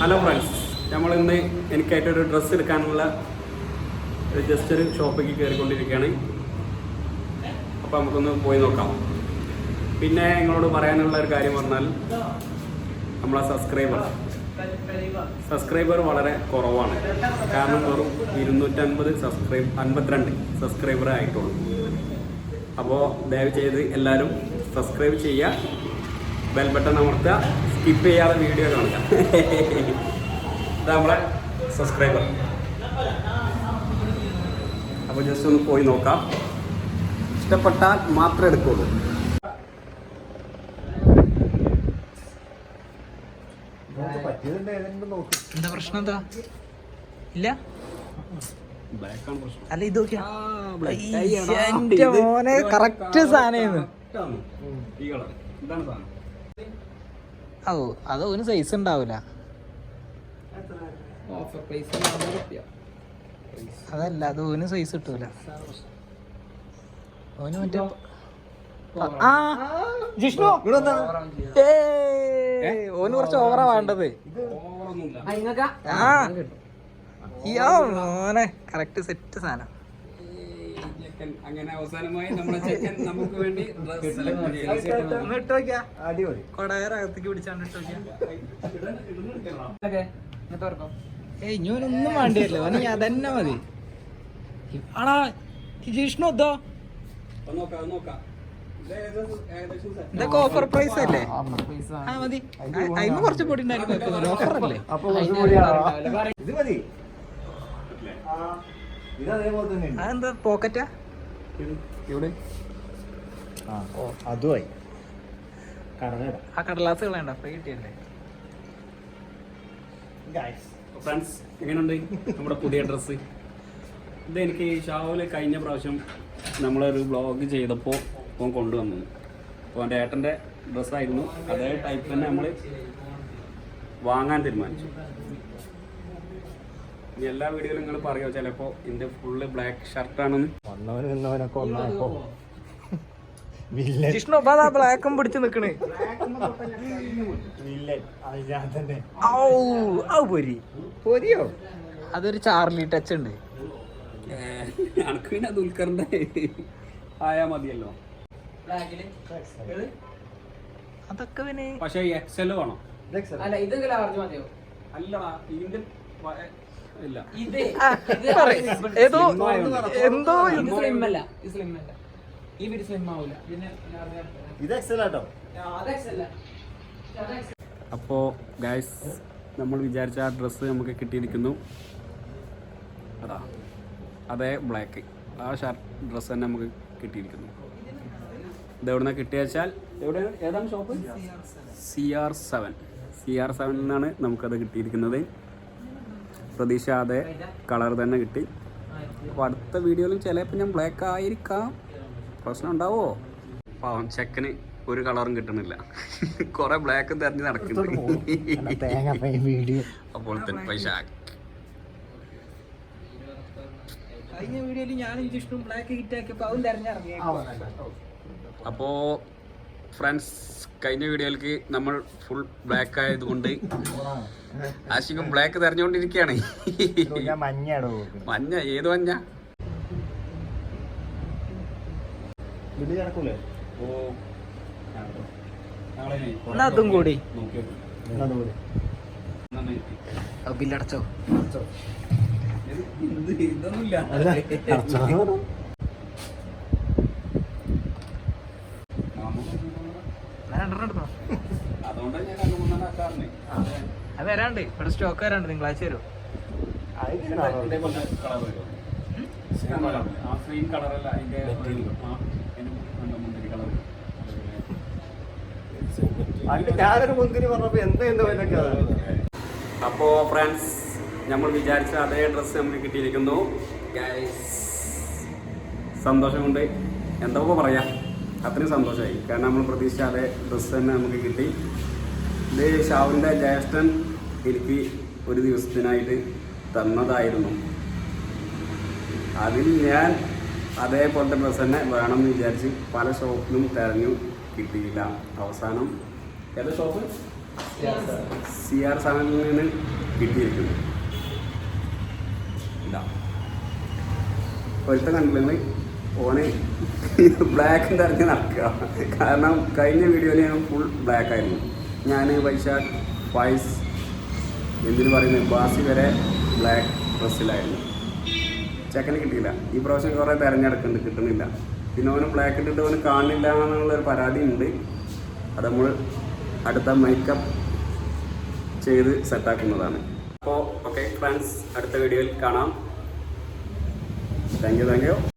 Hello friends നമ്മൾ ഇന്ന് dress എടുക്കാനുള്ള ഒരു ജസ്റ്റ് ഒരു ഷോപ്പിലേക്ക് കയറിക്കൊണ്ടിരിക്കുകയാണ്. അപ്പോൾ നമുക്കൊന്ന് പോയി നോക്കാം. പിന്നെ നിങ്ങളോട് പറയാനുള്ള ഒരു കാര്യം പറഞ്ഞാൽ നമ്മളെ സബ്സ്ക്രൈബർ സബ്സ്ക്രൈബർ വളരെ കുറവാണ്. കാരണം വെറും ഇരുന്നൂറ്റൻപത് സബ്സ്ക്രൈബ് അൻപത്തിരണ്ട് സബ്സ്ക്രൈബറേ ആയിട്ടുള്ളൂ. അപ്പോൾ ദയവ് ചെയ്ത് എല്ലാവരും സബ്സ്ക്രൈബ് ചെയ്യുക ബെൽ ബട്ടൺ അമർത്തുക സ്കിപ്പ് ചെയ്യാതെ വീഡിയോ കാണുക ഇതാ നമ്മളെ സബ്സ്ക്രൈബർ അപ്പോൾ ജസ്റ്റ് ഒന്ന് പോയി നോക്കാം. ഇഷ്ടപ്പെട്ടാൽ മാത്രമേ എടുക്കുള്ളൂ. എന്താ പ്രശ്നം എന്താ? ഇല്ല? ആണ് പ്രശ്നം. അല്ല ഇത് മോനെ കറക്റ്റ് സാധനം ഇതാണ് സാധനം. ഓ അത് ഒരു സൈസ് ഉണ്ടാവില്ല അതല്ല അത് ഓന് സൈസ് കിട്ടൂല. ഓന് മറ്റേ ആ ജിഷ്ണു. ഓന് കുറച്ച് ഓവറാ വേണ്ടത്. ആ ഓനെ മോനെ കറക്റ്റ് സെറ്റ് സാധനം ചെക്കൻ. അങ്ങനെ അവസാനമായി നമ്മുടെ ചെക്കൻ നമുക്ക് വേണ്ടി ഡ്രസ് സെലക്ട് ചെയ്തു ഒന്ന് ഇട്ട് നോക്കിയാ. അടിപൊളി. ഏയ് ഇഞ്ഞോനൊന്നും വേണ്ടിയല്ലോ ഓന് അതന്നെ മതി. ആടാ ഈ ജിഷ്ണു ഇത് ഇതൊക്കെ ഓഫർ പ്രൈസ് അല്ലേ? ആ മതി. അതിന് കുറച്ച് പൊടി ഉണ്ടായിരുന്നു ഓഫർ അല്ലേ? ഇത് മതി. അതെന്താ പോക്കറ്റാ ഇവിടെ ആ ഓ. അതുമായി. ആ കടലാസ് കളയണ്ട ഫ്രീ കിട്ടിയല്ലേ ഫ്രണ്ട്സ് എങ്ങനെയുണ്ട് നമ്മുടെ പുതിയ ഡ്രസ്സ് ഇത് എനിക്ക് ഷാവിൽ കഴിഞ്ഞ പ്രാവശ്യം നമ്മളൊരു ബ്ലോഗ് ചെയ്തപ്പോൾ അവൻ കൊണ്ടുവന്നത് അപ്പോൾ എന്റെ ഏട്ടന്റെ ഡ്രസ്സായിരുന്നു അതേ ടൈപ്പ് തന്നെ നമ്മൾ വാങ്ങാൻ തീരുമാനിച്ചു. ഇനി എല്ലാ വീഡിയോയിലും നിങ്ങൾ പറയുമോ ചിലപ്പോൾ ഇതിന്റെ ഫുള്ള് ബ്ലാക്ക് ഷർട്ടാണെന്ന് നിന്നവനൊക്കെ വില്ലൻ. ജിഷ്ണു അപ്പൊ അതാ ബ്ലാക്കും പിടിച്ച് നിക്കണേ. വില്ലൻ. അതിനകത്ത് തന്നെ. ഔ ഔ പൊരി. പൊരിയോ? അതൊരു ചാർലി ടച്ച് ഉണ്ട്. ദുൽഖറിന്റെ ആയാൽ മതിയല്ലോ. അതൊക്കെ പിന്നെ പക്ഷേ എക്സൽ വേണം. അല്ല ഇതെങ്കിലും അറിഞ്ഞു മതിയോ? അല്ലടാ ഇതിന്റെ ഏതോ എന്തോ. അപ്പോൾ ഗായ്സ് നമ്മൾ വിചാരിച്ച ആ ഡ്രസ്സ് നമുക്ക് കിട്ടിയിരിക്കുന്നു. അതാ. അതെ ബ്ലാക്ക് ആ ഷർട്ട് ഡ്രസ്സ് തന്നെ നമുക്ക് കിട്ടിയിരിക്കുന്നു. ഇത് എവിടെ നിന്നാണ് കിട്ടിയ വെച്ചാൽ ഏതാണ് shop C R seven C R സെവനിൽ നിന്നാണ് നമുക്കത് കിട്ടിയിരിക്കുന്നത്. പ്രതീക്ഷാതെ കളർ തന്നെ കിട്ടി. അപ്പോൾ അടുത്ത വീഡിയോയിലും ചിലപ്പോൾ ഞാൻ ബ്ലാക്ക് ആയിരിക്കാം. പ്രശ്നം ഉണ്ടാവോ പാവം ചെക്കന് ഒരു കളറും കിട്ടുന്നില്ല കുറെ ബ്ലാക്കും തെരഞ്ഞ് നടക്കുന്നുണ്ട്. തേങ്ങ വീഡിയോ. അപ്പോൾ തന്നെ പൈസ. കഴിഞ്ഞ വീഡിയോയിൽ ഞാൻ ബ്ലാക്ക് അവൻ തെരഞ്ഞിറങ്ങി അപ്പോൾ ഫ്രണ്ട്സ് കഴിഞ്ഞ വീഡിയോയിലേക്ക് നമ്മൾ ഫുൾ ബ്ലാക്ക് ആയതുകൊണ്ട് ആശിക്കും ബ്ലാക്ക് തെരഞ്ഞുകൊണ്ടിരിക്കുകയാണ്. മഞ്ഞ ഏത് മഞ്ഞ? അതും കൂടി. ബില്ലടച്ചോ. ഇതൊന്നുമില്ല. വരാണ്ട്. ഇവിടെ സ്റ്റോക്ക് വരാണ്ട്. തിങ്കളാഴ്ച വരും. ഞാനൊരു മുന്തിരി പറഞ്ഞപ്പോ എന്താ എന്താ വിലക്കാ അപ്പോ ഫ്രണ്ട്സ് നമ്മൾ വിചാരിച്ച അതേ ഡ്രസ്സ് നമുക്ക് കിട്ടിയിരിക്കുന്നു. സന്തോഷമുണ്ട്. സന്തോഷം കൊണ്ട് എന്തൊക്കെ പറയാ? അത്രയും സന്തോഷമായി. കാരണം നമ്മൾ പ്രതീക്ഷിച്ച അതേ ഡ്രസ്സ് തന്നെ നമുക്ക് കിട്ടി. ഇത് ഷാവിന്റെ ജ്യേഷ്ഠൻ എനിക്ക് ഒരു ദിവസത്തിനായിട്ട് തന്നതായിരുന്നു. അതിൽ ഞാൻ അതേപോലത്തെ ഡ്രസ്സ് തന്നെ വേണമെന്ന് വിചാരിച്ച് പല ഷോപ്പിലും തിരഞ്ഞു കിട്ടിയില്ല. അവസാനം ഏത് ഷോപ്പ് സി ആർ സെവനിൽ നിന്ന് കിട്ടിയിരിക്കുന്നു. ഇല്ല ഒരുത്ത കണ്ടില്ലെങ്കിൽ ബ്ലാക്ക് തിരഞ്ഞ് നടക്കുക. കാരണം കഴിഞ്ഞ വീഡിയോയിൽ ഞാൻ ഫുൾ ബ്ലാക്ക് ആയിരുന്നു. ഞാൻ വൈശാഖ് ഫൈസ് എന്തിനു പറയുന്നത് ബാസി വരെ ബ്ലാക്ക് ഡ്രസ്സിലായിരുന്നു ചെക്കന് കിട്ടിയില്ല. ഈ പ്രാവശ്യം കുറേ തിരഞ്ഞെടുക്കുന്നുണ്ട് കിട്ടുന്നില്ല. പിന്നെ അവന് ബ്ലാക്ക് ഇട്ടിട്ട് അവന് കാണില്ല എന്നുള്ളൊരു പരാതി ഉണ്ട്. അത് നമ്മൾ അടുത്ത മേക്കപ്പ് ചെയ്ത് സെറ്റാക്കുന്നതാണ് അപ്പോൾ ഓക്കെ ഫ്രണ്ട്സ് അടുത്ത വീഡിയോയിൽ കാണാം. Thank you thank you